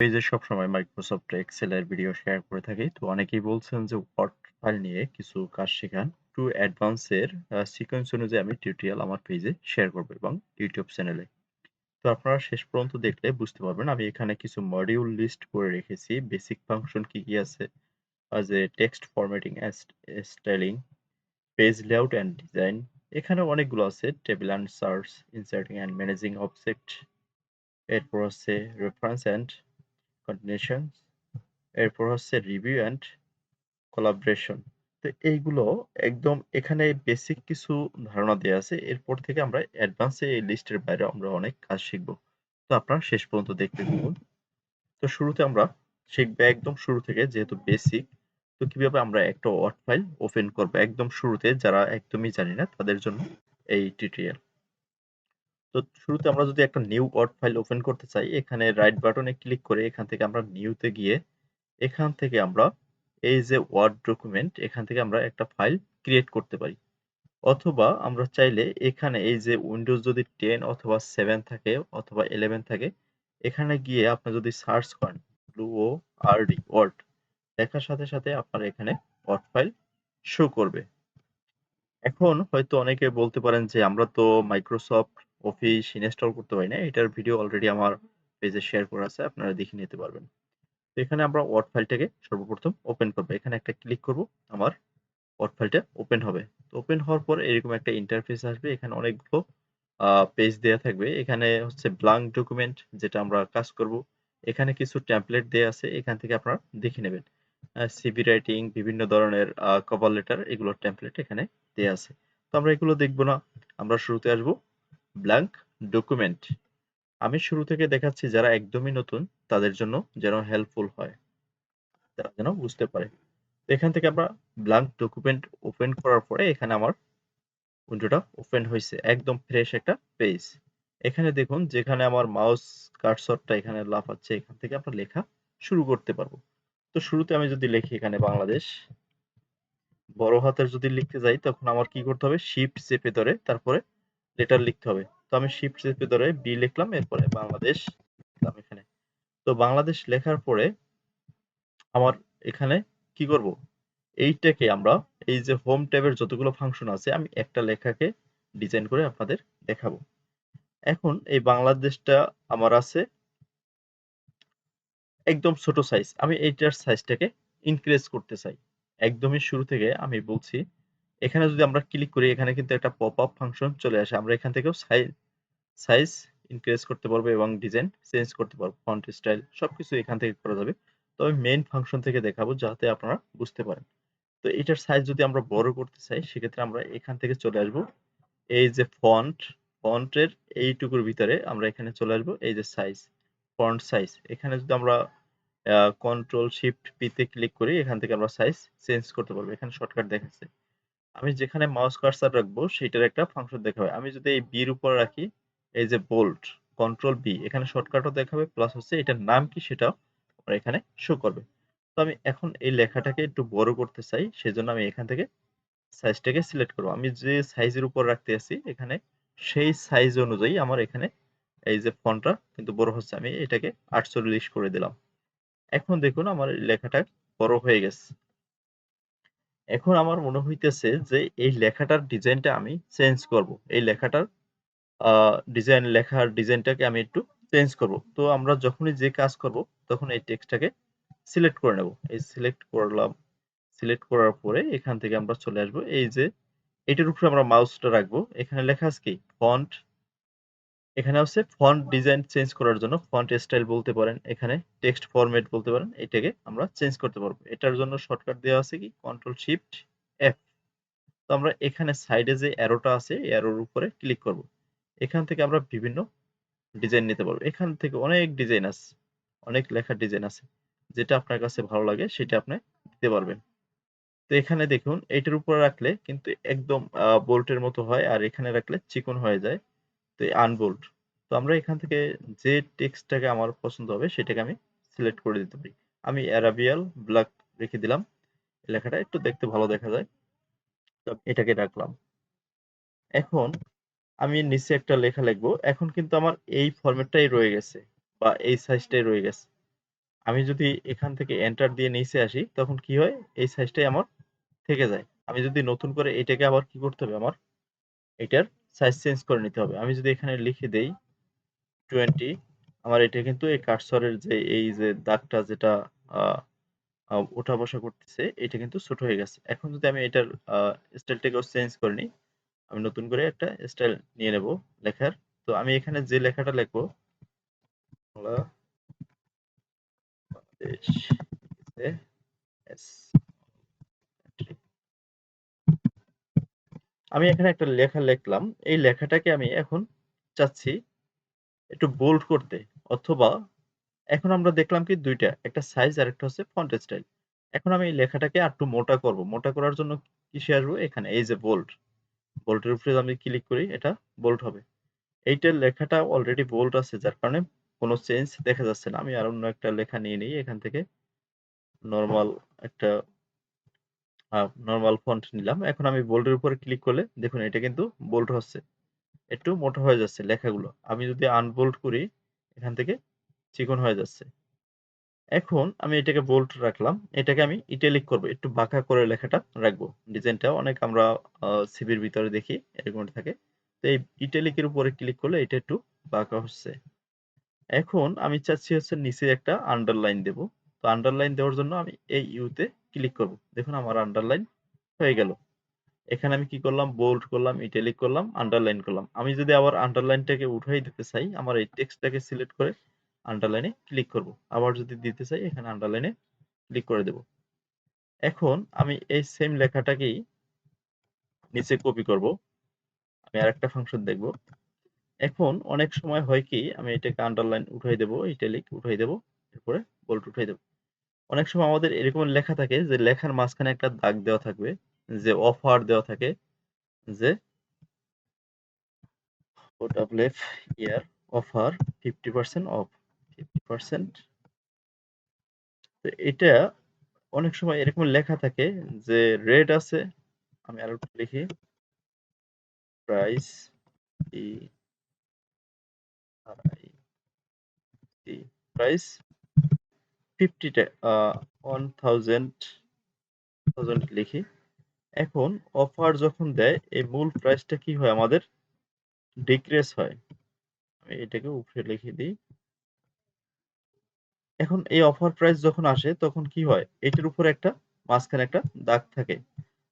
পেজে সবসময় Microsoft Excel এর ভিডিও শেয়ার করে থাকি। তো অনেকেই বলছেন যে ওয়ার্ড ফাইল নিয়ে কিছু কাজ শেখান। টু অ্যাডভান্স এর সিকোয়েন্স অনুযায়ী আমি টিউটোরিয়াল আমার পেজে শেয়ার করব এবং ইউটিউব চ্যানেলে তো আপনারা শেষ পর্যন্ত দেখলে বুঝতে পারবেন, আমি এখানে কিছু মডিউল লিস্ট করে রেখেছি। বেসিক ফাংশন কি কি আছে? A text formatting styling page layout and design এখানে অনেকগুলো আছে। Table and search inserting and managing object এরপর আছে রেফারেন্স অ্যান্ড কন্টিনিউশন এরপর হচ্ছে রিভিউ অ্যান্ড কোলাবরেশন তো এইগুলো একদম এখানে বেসিক কিছু ধারণা দেওয়া আছে, এরপর থেকে আমরা অ্যাডভান্সে এই লিস্টের বাইরে আমরা অনেক কাজ শিখব। তো আপনারা শেষ পর্যন্ত দেখতে থাকুন। তো শুরুতে আমরা শিখব একদম শুরু থেকে যেহেতু বেসিক তো কীভাবে আমরা একটা ওয়ার্ড ফাইল ওপেন করব একদম শুরুতে, যারা একদমই জানি না তাদের জন্য এই টিউটোরিয়াল তো শুরুতে আমরা যদি একটা নিউ ওয়ার্ড ফাইল ওপেন করতে চাই, এখানে রাইট বাটনে ক্লিক করে এখান থেকে আমরা নিউতে গিয়ে এখান থেকে আমরা এই যে ওয়ার্ড ডকুমেন্ট এখান থেকে আমরা একটা ফাইল ক্রিয়েট করতে পারি। অথবা আমরা চাইলে এখানে এই যে উইন্ডোজ যদি টেন অথবা সেভেন থাকে অথবা ইলেভেন থাকে, এখানে গিয়ে আপনি যদি সার্চ করেন blue O R D word দেখার সাথে সাথে আপনার এখানে ওয়ার্ড ফাইল শো করবে। এখন হয়তো অনেকে বলতে পারেন যে আমরা তো মাইক্রোসফট অফিস ইনস্টল করতে পারি না, এটার ভিডিও অলরেডি আমার পেজে শেয়ার করা আছে, আপনারা দেখে নিতে পারবেন। তো এখানে আমরা ওয়ার্ড ফাইলটাকে সর্বপ্রথম ওপেন করব। এখানে একটা ক্লিক করব, আমার ওয়ার্ড ফাইলটা ওপেন হবে। তো ওপেন হওয়ার পর এরকম একটা ইন্টারফেস আসবে, এখানে অনেকগুলো পেজ দেওয়া থাকবে। এখানে হচ্ছে ব্লাঙ্ক ডকুমেন্ট যেটা আমরা কাজ করব, এখানে কিছু ট্যাম্পলেট দেওয়া আছে, এখান থেকে আপনারা দেখে নেবেন। সিভি রাইটিং বিভিন্ন ধরনের কভার লেটার এগুলোর ট্যাম্পলেট এখানে দেওয়া আছে। তো আমরা এগুলো দেখব না, আমরা শুরুতে আসব। ব্ল্যাঙ্ক ডকুমেন্ট আমি শুরু থেকে দেখাচ্ছি যারা একদমই নতুন, তাদের জন্য যেন হেল্পফুল হয়। তারা যেন বুঝতে পারে। এখান থেকে আমরা ব্ল্যাঙ্ক ডকুমেন্ট ওপেন করার পরে এখানে আমার উইন্ডোটা ওপেন হয়েছে। একদম ফ্রেশ একটা পেজ এখানে দেখুন, যেখানে আমার মাউস কার্সরটা এখানে লাফাচ্ছে, এখান থেকে আমরা লেখা শুরু করতে পারব। তো শুরুতে আমি যদি লিখি এখানে বাংলাদেশ, বড় হাতের যদি লিখতে যাই, তখন আমার কি করতে হবে? শিফট চেপে ধরে তারপরে লেটার লিখতে হবে। তো আমি শিফট চেপে ধরে বি লিখলাম, এরপরে বাংলাদেশ, লিখলাম এখানে। তো বাংলাদেশ লেখার পরে আমার এখানে কি করব? এইটাকে আমরা, এই যে হোম ট্যাবের যতগুলো ফাংশন আছে, আমি একটা লেখাকে ডিজাইন করে আপনাদের দেখাবো। এখন এই বাংলাদেশটা আমার আছে একদম ছোট সাইজ আমি এইটার সাইজটাকে ইনক্রিজ করতে চাই। একদমই শুরু থেকে আমি বলছি এখানে যদি আমরা ক্লিক করি, এখানে কিন্তু একটা পপ আপ ফাংশন চলে আসে। আমরা এখান থেকেও সাইজ সাইজ ইনক্রিজ করতে পারব এবং ডিজাইন চেঞ্জ করতে পারব। ফন্ট স্টাইল সবকিছু এখান থেকে করা যাবে। তবে মেইন ফাংশন থেকে দেখাবো যাতে আপনারা বুঝতে পারেন। তো এটার সাইজ যদি আমরা বড় করতে চাই, সেক্ষেত্রে আমরা এখান থেকে চলে আসব। এই যে ফন্ট ফন্টের এইটুকুর ভিতরে আমরা এখানে চলে আসব। এই যে সাইজ ফন্ট সাইজ এখানে যদি আমরা কন্ট্রোল শিফট পিতে ক্লিক করি, এখান থেকে আমরা সাইজ চেঞ্জ করতে পারব। এখানে শর্টকাট দেখাচ্ছে। আমি যেখানে মাউস কার্সার রাখব সেটার একটা ফাংশন দেখাবে। আমি যদি এই বির উপর রাখি, এই যে বোল্ট কন্ট্রোল বি এখানে শর্টকাটও দেখাবে প্লাস হচ্ছে এটার নাম কি সেটাও এখানে শো করবে। তো আমি এখন এই লেখাটাকে একটু বড় করতে চাই, সেজন্য আমি এখান থেকে সাইজটাকে সিলেক্ট করব। আমি যে সাইজের উপর রাখতে আছি, এখানে সেই সাইজ অনুযায়ী আমার এখানে এই যে ফন্টটা কিন্তু বড় হচ্ছে, আমি এটাকে আটচল্লিশ করে দিলাম। এখন দেখুন আমার লেখাটা বড় হয়ে গেছে। এখন আমার মনে হইতেছে যে এই লেখাটার ডিজাইনটা আমি চেঞ্জ করব। এই লেখাটার ডিজাইন, লেখার ডিজাইনটাকে আমি একটু চেঞ্জ করব। তো আমরা যখনই যে কাজ করব, তখন এই টেক্সটটাকে সিলেক্ট করে নেব। এই সিলেক্ট করলাম, সিলেক্ট করার পরে এখান থেকে আমরা চলে আসব। এই যে, এটার উপরে আমরা মাউসটা রাখব। এখানে লেখা আছে কি? ফন্ট এখানে হচ্ছে ফন্ট ডিজাইন চেঞ্জ করার জন্য ফন্ট স্টাইল বলতে পারেন, এখানে টেক্সট ফরম্যাট বলতে পারেন, এটাকে আমরা চেঞ্জ করতে পারব। এটার জন্য শর্টকাট দেওয়া আছে কি? কন্ট্রোল শিফট এফ তো আমরা এখানে সাইডে যে অ্যারোটা আছে অ্যারোর উপরে ক্লিক করব। এখান থেকে আমরা বিভিন্ন ডিজাইন নিতে পারব। এখান থেকে অনেক ডিজাইন আছে, অনেক লেখার ডিজাইন আছে। যেটা আপনার কাছে ভালো লাগে, সেটা আপনি দিতে পারবেন। তো এখানে দেখুন, এটার উপরে রাখলে কিন্তু একদম বোল্টের মতো হয়, আর এখানে রাখলে চিকন হয়ে যায়। তো আনবোল্ড তো আমরা এখান থেকে যে টেক্সটটাকে আমার পছন্দ হবে, সেটাকে আমি সিলেক্ট করে দিতে পারি। আমি অ্যারাবিয়াল ব্ল্যাক রেখে দিলাম। লেখাটা একটু দেখতে ভালো দেখা যায়। তো এটাকে রাখলাম। এখন আমি নিচে একটা লেখা লিখব। এখন কিন্তু আমার এই ফরম্যাটটাই রয়ে গেছে বা এই সাইজটাই রয়ে গেছে। আমি যদি এখান থেকে এন্টার দিয়ে নিচে আসি, তখন কি হয়? এই সাইজটাই আমার থেকে যায়। আমি যদি নতুন করে এটাকে আবার কি করতে হবে আমার? এটার সাইজ চেঞ্জ করে নিতে হবে। আমি যদি এখানে লিখে দেই টোয়েন্টি আমার এটা কিন্তু এই কার্সরের যে, এই যে দাগটা যেটা ওঠা বসা করতেছে, এটা কিন্তু ছোট হয়ে গেছে। এখন যদি আমি এটার স্টাইলটাকেও চেঞ্জ করে নিই, আমি নতুন করে একটা স্টাইল নিয়ে নেব লেখার। তো আমি এখানে যে লেখাটা লিখব আমি এখানে একটা লেখা লিখলাম। এই লেখাটাকে আমি এখন চাচ্ছি একটু বোল্ড করতে, অথবা এখন আমরা দেখলাম কি দুইটা, একটা সাইজ আর একটা হচ্ছে ফন্ট স্টাইল এখন আমি এই লেখাটাকে আর একটু মোটা করব। মোটা করার জন্য কিসে আসব? এখানে, এই যে বোল্ড বোল্টের উপরে আমি ক্লিক করি, এটা বোল্ড হবে। এইটার লেখাটা অলরেডি বোল্ড আছে, যার কারণে কোনো চেঞ্জ দেখা যাচ্ছে না। আমি আর অন্য একটা লেখা নিয়ে নিই, এখান থেকে নর্মাল একটা নর্মাল ফন্ট নিলাম। এখন আমি বোল্ডের উপরে ক্লিক করলে দেখুন এটা কিন্তু বোল্ড হচ্ছে। একটু মোটা হয়ে যাচ্ছে লেখাগুলো। আমি যদি আনবোল্ড করি, এখান থেকে চিকন হয়ে যাচ্ছে। এখন আমি এটাকে বোল্ড রাখলাম। এটাকে আমি ইটালিক করব। একটু বাঁকা করে লেখাটা রাখব। ডিজাইনটা অনেক আমরা সিবির ভিতরে দেখি, এরকম থাকে। তো এই ইটালিকের উপরে ক্লিক করলে এটা একটু বাঁকা হচ্ছে। এখন আমি চাচ্ছি হচ্ছে নিচে একটা আন্ডারলাইন দেব। তো আন্ডারলাইন দেওয়ার জন্য আমি এই ইউতে ক্লিক করব। দেখুন আমার আন্ডারলাইন হয়ে গেল। এখানে আমি কি করলাম? বোল্ড করলাম ইটালিক করলাম আন্ডারলাইন করলাম। আমি যদি আবার আন্ডারলাইনটাকে উঠাই দিতে চাই, আমার এই টেক্সটটাকে সিলেক্ট করে আন্ডারলাইনে ক্লিক করব। আবার যদি দিতে চাই, এখানে আন্ডারলাইনে ক্লিক করে দেব। এখন আমি এই সেম লেখাটাকেই নিচে কপি করব। আমি আরেকটা ফাংশন দেখব। এখন অনেক সময় হয় কি, আমি এটাকে আন্ডারলাইন উঠাই দেব ইটালিক উঠাই দেব, এরপরে বোল্ড উঠাই দেব। অনেক সময় আমাদের এরকম লেখা থাকে যে, লেখার মাঝখানে একটা দাগ দেওয়া থাকবে, যে অফার দেওয়া থাকে, যে year offer fifty percent off fifty percent তো এটা অনেক সময় এরকম লেখা থাকে যে রেড আছে, আমি আরও লিখি প্রাইস প্রাইস লিখি। এখন অফার যখন দেয়, এই মূল প্রাইসটা কি হয় আমাদের? ডিক্রেস হয়। আমি এটাকে উপরে লিখে দিই। এখন এই অফার প্রাইস যখন আসে, তখন কি হয়? এটার উপরে একটা, মাঝখানে একটা দাগ থাকে।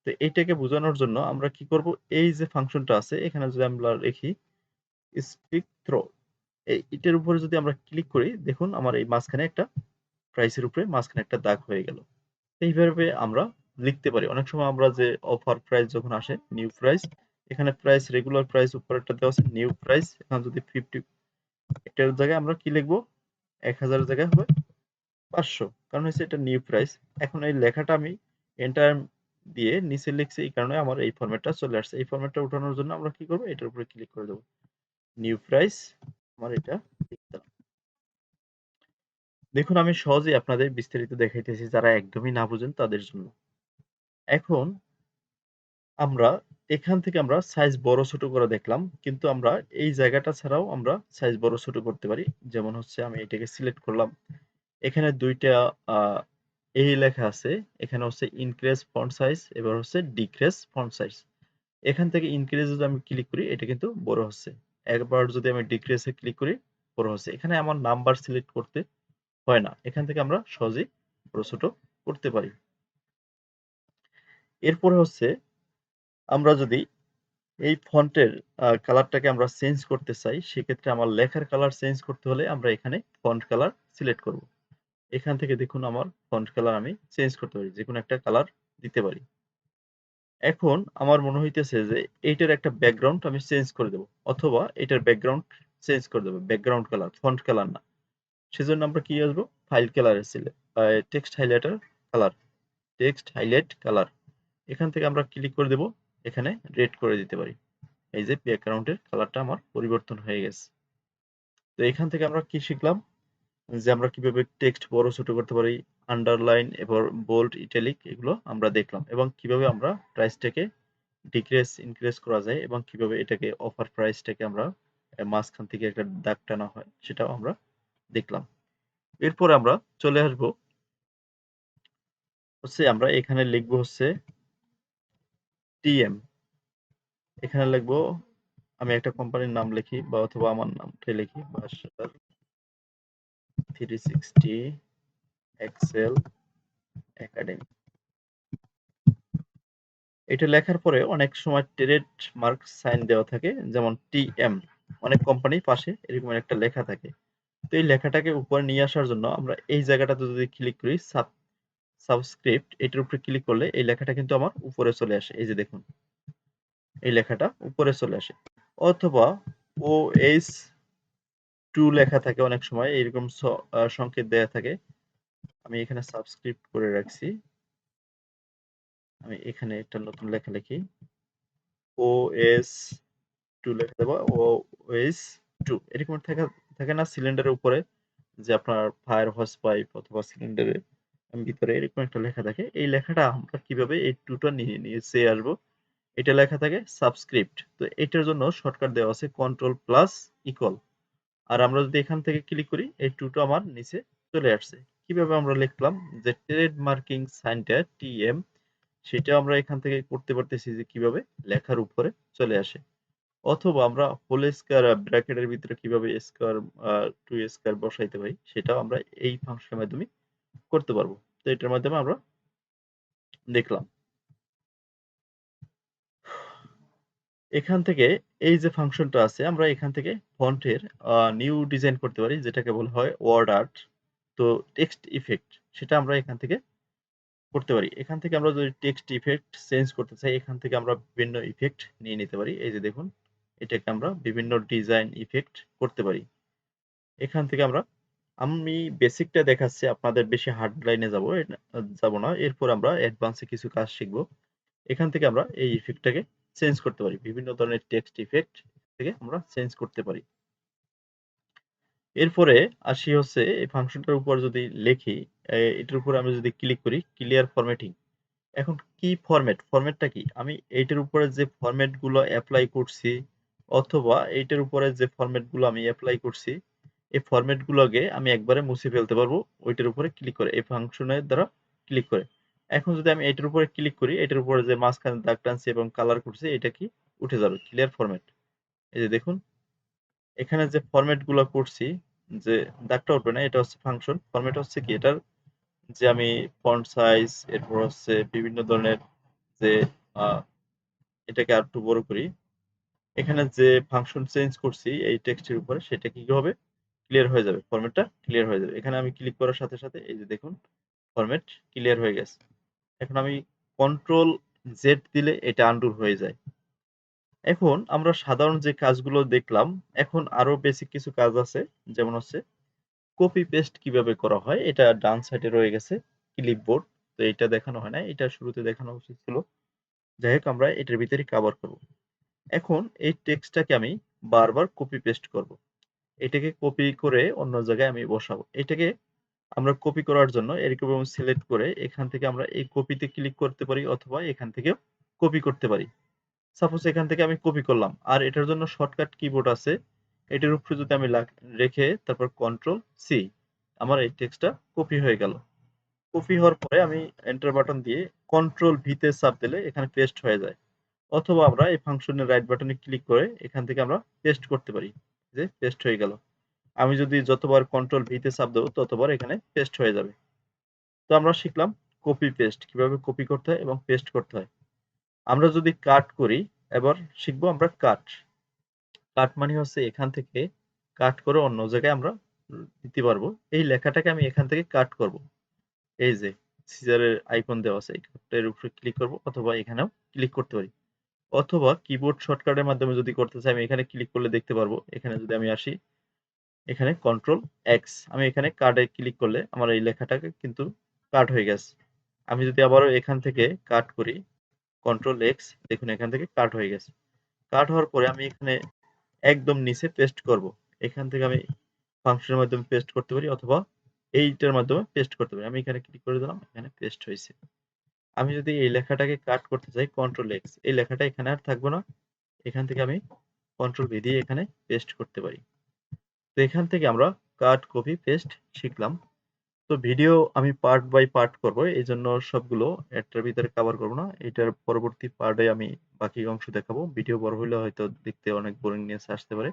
তো এইটাকে বোঝানোর জন্য আমরা কি করব? এই যে ফাংশনটা আছে, এখানে যদি আমরা লিখি স্পিক থ্রো এই এটার উপরে যদি আমরা ক্লিক করি, দেখুন আমার এই মাঝখানে একটা প্রাইসের উপরে মাঝখানে একটা দাগ হয়ে গেল। এইভাবে আমরা লিখতে পারি। অনেক সময় আমরা যে অফার প্রাইস যখন আসে নিউ প্রাইস এখানে প্রাইস রেগুলার প্রাইস উপরেরটা দেওয়া আছে নিউ প্রাইস এখন যদি ফিফটি এটার জায়গায় আমরা কি লিখব? এক হাজারের জায়গায় হবে পাঁচশো। কারণ হচ্ছে এটা নিউ প্রাইস এখন এই লেখাটা আমি এন্টার দিয়ে নিচে লিখছি, এই কারণে আমার এই ফরম্যাটটা চলে আসছে। এই ফরম্যাটটা উঠানোর জন্য আমরা কি করব? এটার উপরে ক্লিক করে দেবো। নিউ প্রাইস আমার এটা লিখতে দেখুন, আমি সহজেই আপনাদের বিস্তারিত দেখাইতেছি যারা একদমই না বুঝেন তাদের জন্য। এখন আমরা, এখান থেকে আমরা সাইজ বড় ছোট করে দেখলাম, কিন্তু আমরা এই জায়গাটা ছাড়াও আমরা সাইজ বড় ছোট করতে পারি। যেমন হচ্ছে আমি এটাকে সিলেক্ট করলাম। এখানে দুইটা এই লেখা আছে। এখানে হচ্ছে ইনক্রিজ ফন্ট সাইজ এবার হচ্ছে ডিক্রেস ফন্ট সাইজ এখান থেকে ইনক্রিজ যদি আমি ক্লিক করি, এটা কিন্তু বড় হচ্ছে। একবার যদি আমি ডিক্রেসে ক্লিক করি, বড় হচ্ছে। এখানে আমার নাম্বার সিলেক্ট করতে হয় না। এখান থেকে আমরা সহজেই বড় করতে পারি। এরপরে হচ্ছে আমরা যদি এই ফন্টের কালারটাকে আমরা চেঞ্জ করতে চাই, সেক্ষেত্রে আমার লেখার কালার চেঞ্জ করতে হলে আমরা এখানে ফন্ট কালার সিলেক্ট করব। এখান থেকে দেখুন আমার ফন্ট কালার আমি চেঞ্জ করতে পারি যে কোনো একটা কালার দিতে পারি। এখন আমার মনে হইতেছে যে এইটার একটা ব্যাকগ্রাউন্ড আমি চেঞ্জ করে দেব, অথবা এটার ব্যাকগ্রাউন্ড চেঞ্জ করে দেবো ব্যাকগ্রাউন্ড কালার ফন্ট কালার না। সেজন্য আমরা কি আসব? ফাইল কালার এসেছিলে text highlighter colour text highlight colour এখান থেকে আমরা ক্লিক করে দেব। এখানে রেড করে দিতে পারি। এই যে ব্যাকগ্রাউন্ডের কালারটা আমার পরিবর্তন হয়ে গেছে। তো এখান থেকে আমরা কি শিখলাম? যে আমরা কীভাবে টেক্সট বড় ছোট করতে পারি আন্ডারলাইন এবং বোল্ড ইটালিক এগুলো আমরা দেখলাম এবং কীভাবে আমরা প্রাইসটাকে ডিক্রেস ইনক্রিজ করা যায় এবং কীভাবে এটাকে অফার প্রাইসটাকে আমরা মাঝখান থেকে একটা দাগ টানা হয়, সেটাও আমরা দেখলাম। এরপরে আমরা চলে আসব হচ্ছে আমরা এখানে লিখব হচ্ছে টিএম। এখানে লিখব আমি একটা কোম্পানির নাম লিখি বা অথবা আমার নামটাই লিখি থ্রি সিক্সটি এক্সেল একাডেমি এটা লেখার পরে অনেক সময় ট্রেড মার্ক সাইন দেওয়া থাকে, যেমন টিএম। অনেক কোম্পানি পাশে এরকম একটা লেখা থাকে। তো এই লেখাটাকে উপরে নিয়ে আসার জন্য আমরা এই জায়গাটাতে যদি ক্লিক করি সাব সাবস্ক্রিপ্ট এটার উপরে ক্লিক করলে এই লেখাটা কিন্তু আমার উপরে চলে আসে। এই যে দেখুন, এই লেখাটা উপরে চলে আসে। অথবা ও এইচ টু লেখা থাকে অনেক সময় এরকম সংকেত দেয়া থাকে। আমি এখানে সাবস্ক্রিপ্ট করে রাখছি। আমি এখানে একটা নতুন লেখা লিখি। ও এস টু লেখা দেবো। ও এস টু এরকম থাকে থাকে না সিলিন্ডারের উপরে, যে আপনার ফায়ার হস পাইপ অথবা সিলিন্ডারের ভিতরে এরকম একটা লেখা থাকে। এই লেখাটা আমরা কীভাবে এই টুটা নিয়ে নিয়ে চেয়ে আসব, এটা লেখা থাকে সাবস্ক্রিপ্ট তো এটার জন্য শর্টকাট দেওয়া আছে কন্ট্রোল প্লাস ইকল আর আমরা যদি এখান থেকে ক্লিক করি, এই টুটা আমার নিচে চলে আসছে। কীভাবে আমরা লিখলাম? যে ট্রেড মার্কিং সাইনটা টিএম সেটা আমরা এখান থেকে করতে পারতেছি যে কীভাবে লেখার উপরে চলে আসে। অথবা আমরা হোল স্কয়ার ব্র্যাকেটের ভিতরে কীভাবে স্কয়ার টু স্কয়ার বসাইতে পারি, সেটাও আমরা এই ফাংশনের মাধ্যমে করতে পারব। তো এটার মাধ্যমে আমরা দেখলাম। এখান থেকে এই যে ফাংশনটা আছে, আমরা এখান থেকে ফন্টের নিউ ডিজাইন করতে পারি, যেটাকে বলা হয় ওয়ার্ড আর্ট তো টেক্সট ইফেক্ট সেটা আমরা এখান থেকে করতে পারি। এখান থেকে আমরা যদি টেক্সট ইফেক্ট চেঞ্জ করতে চাই, এখান থেকে আমরা বিভিন্ন ইফেক্ট নিয়ে নিতে পারি। এই যে দেখুন এটাকে আমরা বিভিন্ন ডিজাইন ইফেক্ট করতে পারি। এখান থেকে আমরা, আমি বেসিকটা দেখাচ্ছি, আপনাদের বেশি হার্ড লাইনে যাব যাব না। এরপর আমরা অ্যাডভান্সে কিছু কাজ শিখব। এখান থেকে আমরা এই ইফেক্টটাকে চেঞ্জ করতে পারি। বিভিন্ন ধরনের টেক্সট ইফেক্ট থেকে আমরা চেঞ্জ করতে পারি। এরপরে আসি হচ্ছে, এই ফাংশনটার উপর যদি লিখি এটার উপর আমি যদি ক্লিক করি ক্লিয়ার ফরম্যাটিং এখন কি ফরম্যাট ফরম্যাটটা কি? আমি এইটার উপরে যে ফরম্যাটগুলো অ্যাপ্লাই করছি অথবা এইটার উপরে যে ফরম্যাটগুলো আমি অ্যাপ্লাই করছি, এই ফরম্যাটগুলোকে আমি একবারে মুছে ফেলতে পারব। ওইটার উপরে ক্লিক করে, এই ফাংশনের দ্বারা ক্লিক করে। এখন যদি আমি এটার উপরে ক্লিক করি এটার উপরে যে মাঝখানে দাগ টানছি এবং কালার করছি, এটা কি উঠে যাবে ক্লিয়ার ফরম্যাট এই যে দেখুন, এখানে যে ফরম্যাটগুলো করছি, যে দাগটা উঠবে না, এটা হচ্ছে ফাংশন ফরম্যাট হচ্ছে কি? এটার যে আমি ফন্ট সাইজ এরপর হচ্ছে বিভিন্ন ধরনের যে এটাকে আর একটু বড় করি। এখানে যে ফাংশন চেঞ্জ করছি, এই টেক্সটের উপরে, সেটা কি হবে? ক্লিয়ার হয়ে যাবে। ফরম্যাটটা ক্লিয়ার হয়ে যাবে। এখানে আমি ক্লিক করার সাথে সাথে, এই যে দেখুন ফরম্যাট ক্লিয়ার হয়ে গেছে। এখন আমি কন্ট্রোল জেড দিলে এটা আন্ডুর হয়ে যায়। এখন আমরা সাধারণ যে কাজগুলো দেখলাম, এখন আরও বেসিক কিছু কাজ আছে। যেমন হচ্ছে কপি পেস্ট কীভাবে করা হয়, এটা ডান সাইডে রয়ে গেছে ক্লিপবোর্ড তো এটা দেখানো হয় না এটা শুরুতে দেখানো উচিত ছিল। যাই হোক, আমরা এটার ভিতরে কভার করব। এখন এই টেক্সটটাকে আমি বারবার কপি পেস্ট করব। এটাকে কপি করে অন্য জায়গায় আমি বসাবো। এটাকে আমরা কপি করার জন্য এরকম সিলেক্ট করে এখান থেকে আমরা এই কপিতে ক্লিক করতে পারি অথবা এখান থেকে কপি করতে পারি। সাপোজ এখান থেকে আমি কপি করলাম। আর এটার জন্য শর্টকাট কিবোর্ড আছে। এটার উপরে যদি আমি রেখে তারপর কন্ট্রোল সি আমার এই টেক্সটটা কপি হয়ে গেল। কপি হওয়ার পরে আমি এন্টার বাটন দিয়ে কন্ট্রোল ভিতে চাপ দিলে এখানে পেস্ট হয়ে যায়। অথবা আমরা এই ফাংশনের রাইট বাটনে ক্লিক করে এখান থেকে আমরা পেস্ট করতে পারি, যে পেস্ট হয়ে গেল। আমি যদি যতবার কন্ট্রোল ভিতে চাপ দেবো, ততবার এখানে পেস্ট হয়ে যাবে। তো আমরা শিখলাম কপি পেস্ট কীভাবে কপি করতে হয় এবং পেস্ট করতে হয়। আমরা যদি কাট করি, এবার শিখব আমরা কাট কাট মানে হচ্ছে এখান থেকে কাট করে অন্য জায়গায় আমরা দিতে পারব। এই লেখাটাকে আমি এখান থেকে কাট করব। এই যে সিজারের আইকন দেওয়া আছে এর উপরে ক্লিক করব, অথবা এখানেও ক্লিক করতে পারি। অথবা কিবোর্ড শর্টকাটের মাধ্যমে যদি করতে চাই, আমি এখানে ক্লিক করলে দেখতে পারব। এখানে যদি আমি আসি, এখানে কন্ট্রোল এক্স আমি এখানে কার্ডে ক্লিক করলে আমার এই লেখাটাকে কিন্তু কাট হয়ে গেছে। আমি যদি আবারও এখান থেকে কাট করি কন্ট্রোল এক্স দেখুন এখান থেকে কাট হয়ে গেছে। কাট হওয়ার পরে আমি এখানে একদম নিচে পেস্ট করব। এখান থেকে আমি ফাংশনের মাধ্যমে পেস্ট করতে পারি, অথবা এইটার মাধ্যমে পেস্ট করতে পারি। আমি এখানে ক্লিক করে দিলাম, এখানে পেস্ট হয়েছে। আমি যদি এই লেখাটাকে কাট করতে চাই কন্ট্রোল এক্স এই লেখাটা এখানে আর থাকব না। এখান থেকে আমি কন্ট্রোল ভি দিয়ে এখানে পেস্ট করতে পারি। তো এখান থেকে আমরা কাট কপি পেস্ট শিখলাম। তো ভিডিও আমি পার্ট বাই পার্ট করব এই জন্য সবগুলো একটার ভিতরে কভার করব না। এটার পরবর্তী পার্টে আমি বাকি অংশ দেখাবো। ভিডিও বড় হলে হয়তো দেখতে অনেক বোরিংনেস আসতে পারে।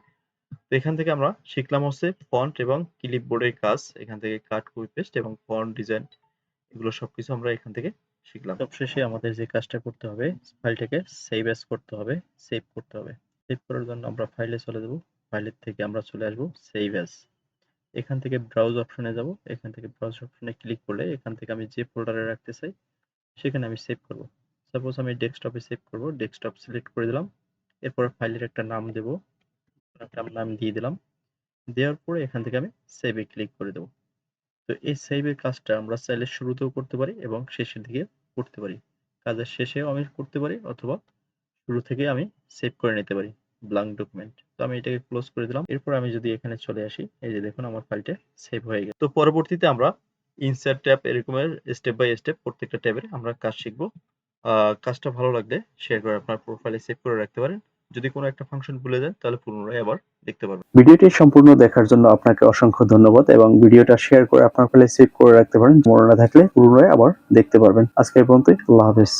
তো এখান থেকে আমরা শিখলাম হচ্ছে ফন্ট এবং ক্লিপবোর্ডের কাজ। এখান থেকে কাট কপি পেস্ট এবং ফন্ট ডিজাইন এগুলো সবকিছু আমরা এখান থেকে শিখলাম। সবশেষে আমাদের যে কাজটা করতে হবে, ফাইলটাকে সেভ অ্যাজ করতে হবে সেভ করতে হবে। সেভ করার জন্য আমরা ফাইলে চলে যাব। ফাইলের থেকে আমরা চলে আসব সেভ অ্যাজ এখান থেকে ব্রাউজ অপশনে যাব। এখান থেকে ব্রাউজ অপশনে ক্লিক করলে এখান থেকে আমি যে ফোল্ডারে রাখতে চাই, সেখানে আমি সেভ করব। সাপোজ আমি ডেস্কটপে সেভ করব ডেস্কটপ সিলেক্ট করে দিলাম। এরপর ফাইলের একটা নাম দেব। একটা নাম দিয়ে দিলাম। দেওয়ার পরে এখান থেকে আমি সেভে ক্লিক করে দেবো। তো এই সেভের কাজটা আমরা চাইলে শুরুতেও করতে পারি এবং শেষের দিকে করতে পারি। কাজের শেষেও আমি করতে পারি অথবা শুরু থেকে আমি সেভ করে নিতে পারি ব্লাঙ্ক ডকুমেন্ট তো আমি এটাকে ক্লোজ করে দিলাম। এরপর আমি যদি এখানে চলে আসি, এই যে দেখুন আমার ফাইলটা সেভ হয়ে গেছে। তো পরবর্তীতে আমরা ইনসার্ট ট্যাব এরকমের স্টেপ বাই স্টেপ প্রত্যেকটা ট্যাবের আমরা কাজ শিখব। কাজটা ভালো লাগলে শেয়ার করে আপনার প্রোফাইলে সেভ করে রাখতে পারেন। যদি কোনো একটা ফাংশন ভুলে যান তাহলে পুনরায় আবার দেখতে পারবেন। ভিডিওটি সম্পূর্ণ দেখার জন্য আপনাকে অসংখ্য ধন্যবাদ এবং ভিডিওটা শেয়ার করে আপনার ফেলে সেভ করে রাখতে পারেন। মনে না থাকলে পুনরায় আবার দেখতে পারবেন। আজকের পর্যন্তই, আল্লাহ হাফেজ।